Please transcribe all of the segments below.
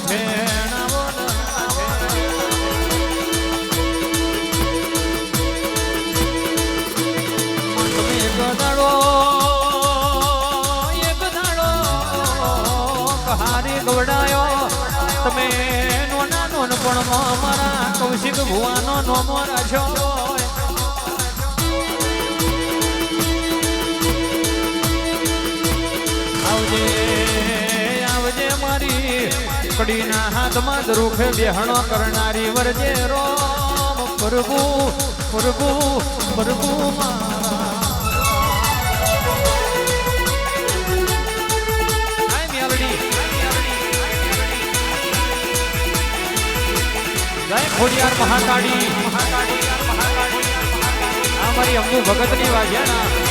છે છે. ગવડાયો તમે નોના નોનપણમાં મારા કૌશિક ભુવાનો નો મોરા આવજે કડીના હાથમાં દરુખે બેહણો કરનારી વરજે રોમ. પ્રભુ પ્રભુ પ્રભુ ખોડિયાર મહાકાળી. આ મારી અંબુ ભગતની વાજ્યાના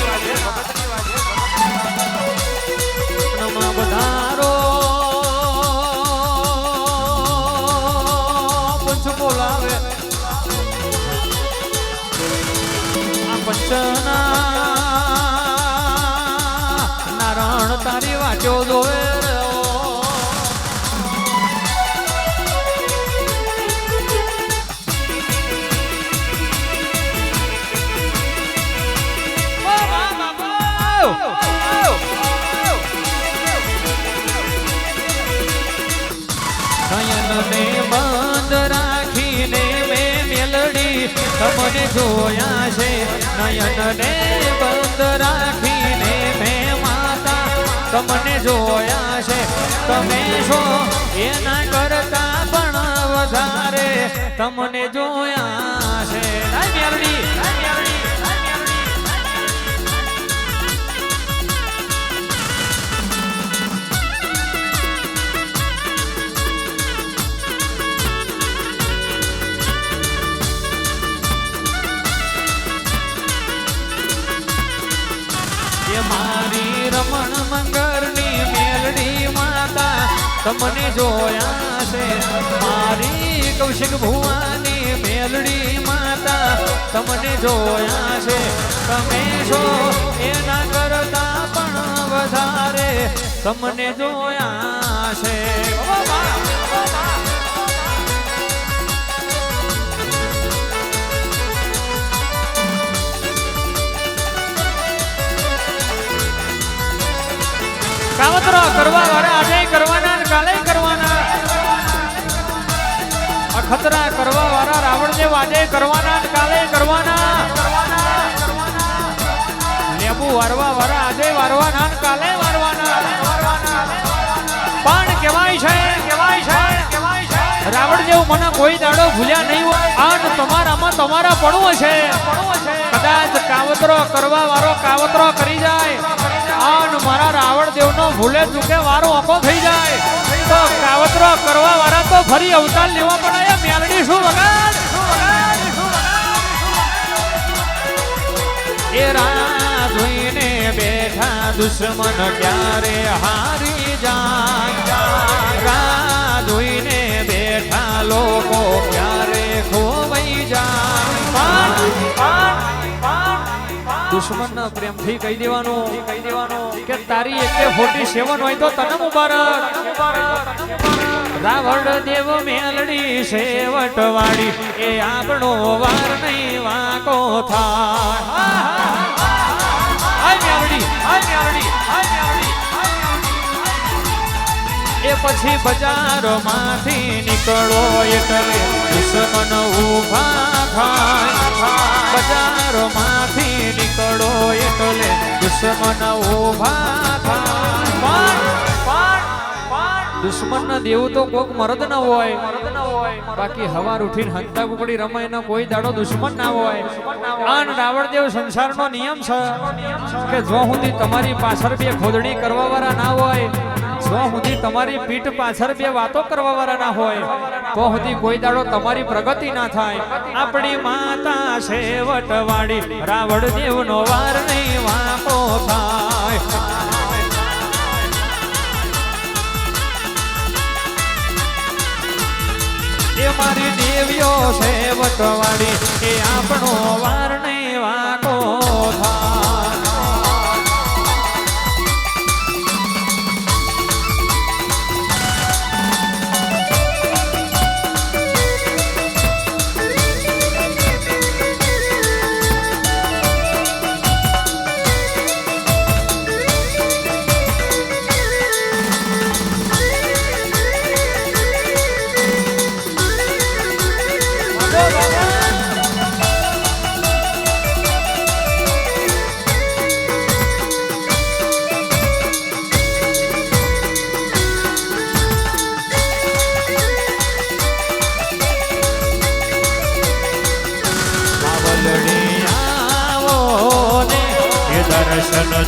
બોલાવે આ પંચના નારાયણ તારી વાંચો જોવે. નયનને તમને જોયા છે, નયનને બંધ રાખીને મેં માતા, તમને જોયા છે, તમે છો, એના કરતા પણ વધારે, તમને જોયા છે. તમને જોયા છે મારી કૌશિક ભુવાની મેલડી માતા તમને જોયા છે તમે છો એના કરતા પણ વધારે તમને જોયા છે. કાવતરો કરવા વાળા આજે અખતરા કરવા વાળા રાવણદેવ આજે કરવાના, કાલે કરવાના. લેબુ વારવા વાળા આજે વારવાના કાલે વારવાના. પણ કહેવાય છે કહેવાય છે કહેવાય છે રાવણદેવ મને કોઈ દાડો ભૂલ્યા નહીં હોય. આન તમારામાં તમારા પડવું છે. કદાચ કાવતરો કરવા વાળો કાવતરો કરી જાય. આન મારા રાવણ દેવનો ભૂલે ચૂકે વારો ઓકો થઈ જાય. તો કાવતરો કરવા વાળા તો ફરી અવતાર લેવા પડે દુશ્મન ક્યારે હારી જાય જોઈને બેઠા લોકો ક્યારે ખોવાઈ જાય દુશ્મન પ્રેમથી કહી દેવાનું કહી દેવાનું કે તારી એકે ફોર્ટી સેવન હોય તો તને મુબારક. રાવણ દેવ મેલડી સેવટ વાળી એ આપણો વાર નહીં વાંકો થાય એ પછી બજારમાંથી નીકળો એટલે દુશ્મન ઊભા થાય. બજારમાંથી નીકળો એટલે દુશ્મન ઊભા દુશ્મન ના દેવું તો કોક મરદ ના હોય. ના બાકી હવાર ઉઠીને હંતા કુકડી રમાય ના, કોઈ દાડો દુશ્મન ના હોય. આન રાવણ દેવ સંસારનો નિયમ છે કે જો સુધી તમારી પાછળ બે ખોદણી કરવા વાળા ના હોય જો સુધી તમારી પીઠ પાછળ બે વાતો કરવા વાળા ના હોય તો સુધી કોઈ દાડો તમારી પ્રગતિ ના થાય. આપણી માતા સેવટ વાળી રાવણ દેવનો વાર નહીં વાપો થાય. મારી દેવીઓ છે વટવાડી એ આપણો વાર નહીં વાકો થાય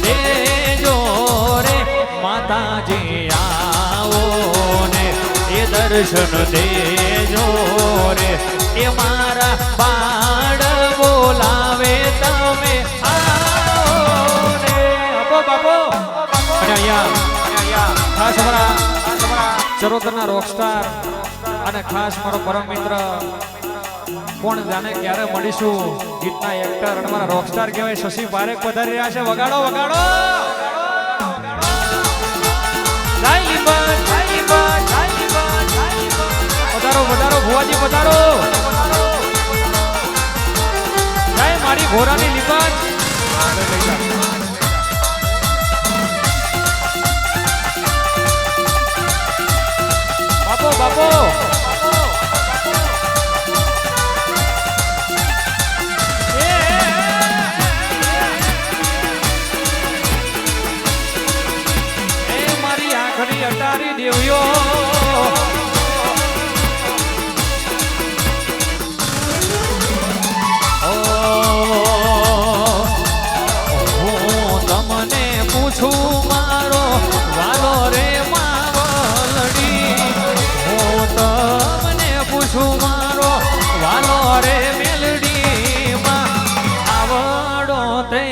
દેજો રે, માતાજી આવો ને, એ દર્શન દેજો રે. એ મારા બાળ બોલાવે તમે આવો ને. આપો બાપો ખાસ ચરોતરના રોકસ્ટાર અને ખાસ મારો પરમ મિત્ર કોણ જાણે ક્યારે મળીશું? ગીતના એક્ટર અને મારા રોકસ્ટાર કહેવાય, શશી પારેખ પધારી રહ્યા છે. વગાડો વગાડો. પધારો પધારો, ભુવાજી, પધારો! મારી ઘોરાની લીંબન પૂછું મારો, વાલો રે માવલડી હું તમને પૂછું મારો, વાલો રે મેલડી માં આવડો તે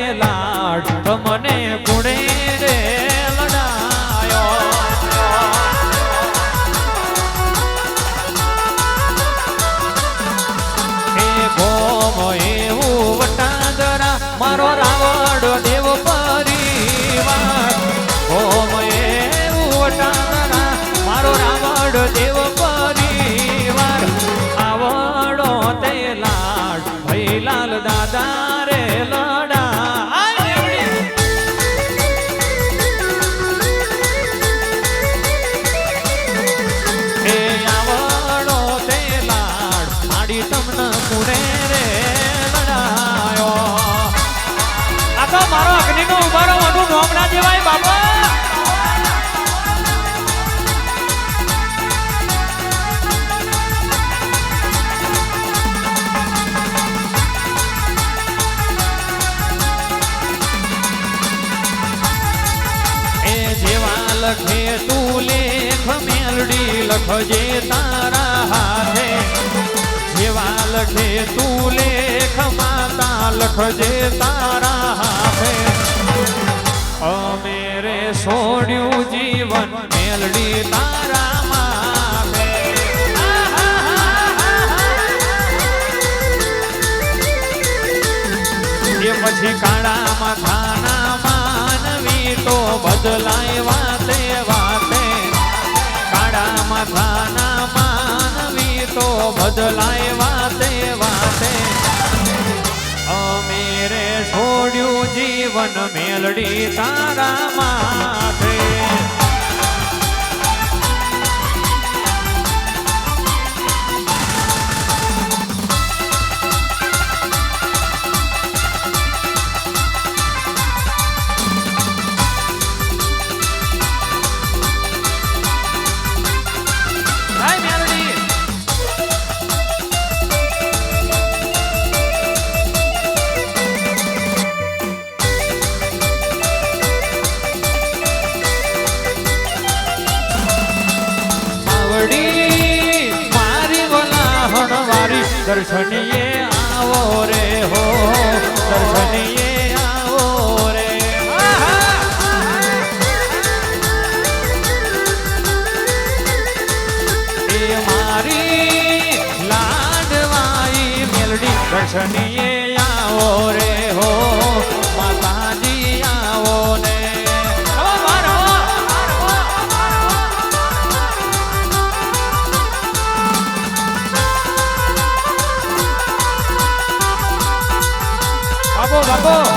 તમને પુણે રે લડાયો. આ તો મારો અગ્નિનો ઉભારો મોટું નોમ ના દેવાય જેવા લખે તું લેખ મેલડી લખજે તારા લખે તું લેખ, માતા લખજે તારા હાથે. અમે રે છોડ્યું જીવન, મેલડી તારા માથે. પછી કાળા માથાના માનવી તો બદલાય વાતે વાતે. કાળા માથાના તો બદલાય વાતે વાતે. અમે રે છોડ્યું જીવન મેલડી તારા માથે. દર્શનીએ આવો રે હો માતાજી આવો ને બાબો બાબો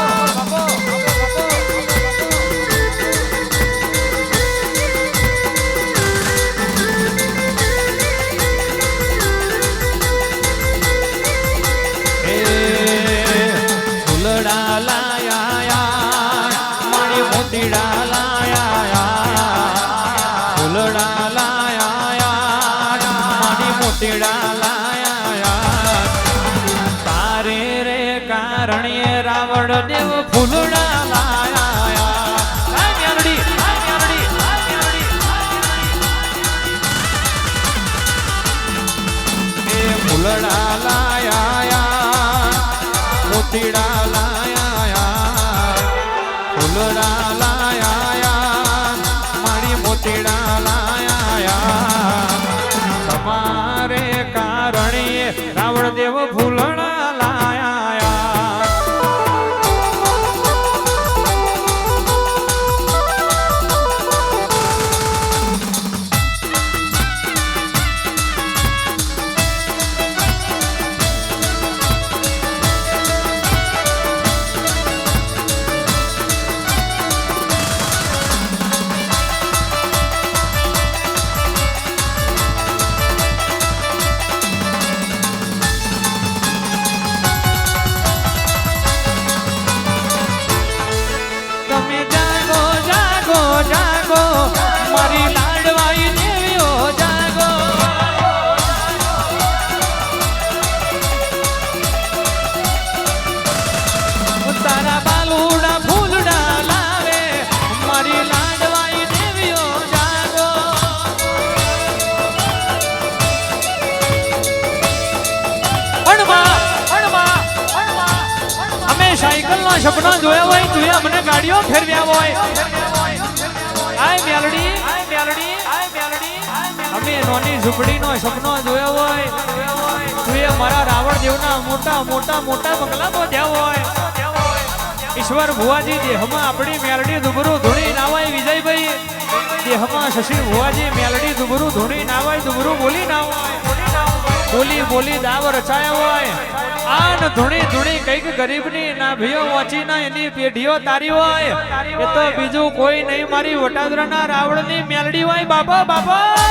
પાતળા લાયા. તારે રે કારણે રાવણ દેવ ફૂલડા લાયા. ફૂલડા લાયા. મોતીડા નો સપનો જોયો હોય તું અમને ગાડીઓ ફેરવ્યા હોય. આય મેલડી આય મેલડી આય મેલડી. અમે નોની ઝૂંપડી નો સપનો જોયો હોય. તું મારા રાવણ દેવના મોટા મોટા મોટા બંગલા બોધ્યા હોય. ઈશ્વર ભુવાજી, દેહમાં આપણી મેલડી દુબરું ધૂણી નાવાય વિજયભાઈ. દેહમાં શશી ભુવાજી, મેલડી દુબરું ધૂણી નાવાય દુબરું બોલી નાવાય. બોલી બોલી દાવ રચાયો હોય. આન ધૂણી ધૂણી કંઈક ગરીબની ના ભીઓ વાંચી ના એની પેઢીઓ તારી હોય. એ તો બીજું કોઈ નહીં, મારી વટાદરાના રાવણની મેલડી હોય. બાપા બાપા!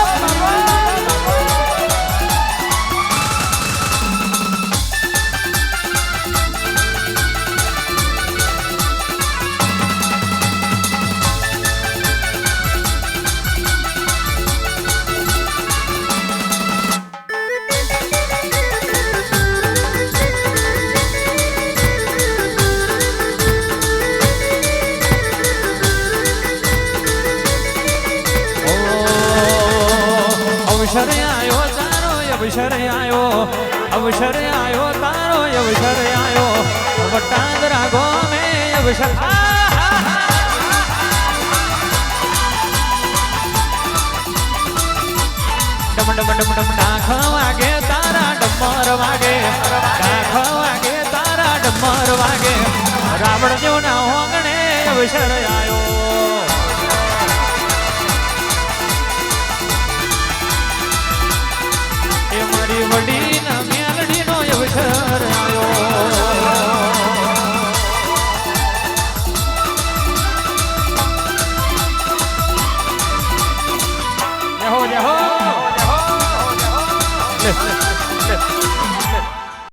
અવસર આવ્યો તારો અવસર આવ્યો અવસર આવ્યો તારો અવસર આયો. વટાદરા ગોમે અવસર. ડમ ડમ ડમ ડમ, ડાખ વાગે તારા, ડમર વાગે. ડાખ વાગે તારા, ડમર વાગે. રાવણ જેવના હોંગણે અવસર આયો. மறுபடி